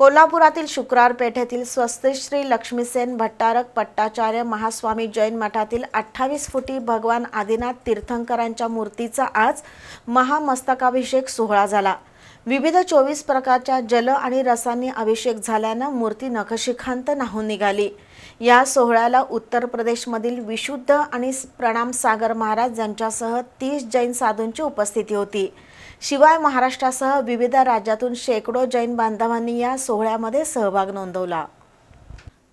कोल्हापुरातील शुक्रार पेठेतील स्वस्तिश्री लक्ष्मीसेन भट्टारक पट्टाचार्य महास्वामी जैन मठातील अठ्ठावीस फुटी भगवान आदिनाथ तीर्थंकरांच्या मूर्तीचा आज महामस्तकाभिषेक सोहळा झाला. विविध चोवीस प्रकारच्या जल आणि रसांनी अभिषेक झाल्यानं मूर्ती नखशिखांत नाहून निघाली. या सोहळ्याला उत्तर प्रदेशमधील विशुद्ध आणि प्रणाम सागर महाराज यांच्यासह तीस जैन साधूंची उपस्थिती होती. शिवाय महाराष्ट्रासह विविध राज्यातून शेकडो जैन बांधवांनी या सोहळ्यामध्ये सहभाग नोंदवला.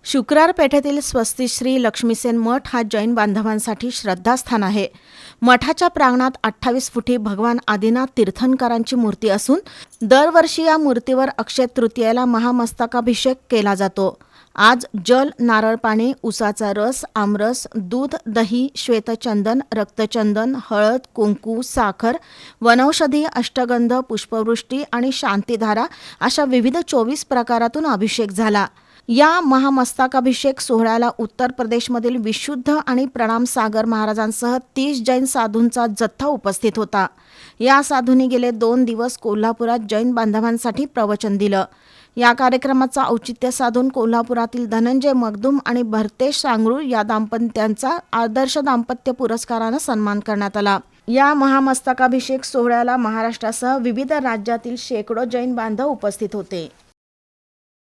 शुक्रार पेठेतील स्वस्तिश्री लक्ष्मीसेन मठ हा जैन बांधवांसाठी श्रद्धास्थान आहे. मठाच्या प्रांगणात अठ्ठावीस फुटी भगवान आदिनाथ तीर्थंकरांची मूर्ती असून दरवर्षी या मूर्तीवर अक्षय तृतीयेला महामस्तकाभिषेक केला जातो. आज जल नारळ पाणी उसाचा रस आमरस दूध दही श्वेतचंदन रक्तचंदन हळद कुंकू साखर वनौषधी अष्टगंध पुष्पवृष्टी आणि शांतीधारा अशा विविध चोवीस प्रकारातून अभिषेक झाला. या महामस्तकाभिषेक सोहळ्याला उत्तर प्रदेशमधील विशुद्ध आणि प्रणाम सागर महाराजांसह तीस जैन साधूंचा जथ्था उपस्थित होता. या साधूंनी गेले दोन दिवस कोल्हापुरात जैन बांधवांसाठी प्रवचन दिलं. या कार्यक्रमाचा औचित्य साधून कोल्हापुरातील धनंजय मगदूम आणि भरतेश सांगळू या दाम्पत्यांचा आदर्श दाम्पत्य पुरस्कारानं सन्मान करण्यात आला. या महामस्तकाभिषेक सोहळ्याला महाराष्ट्रासह विविध राज्यातील शेकडो जैन बांधव उपस्थित होते.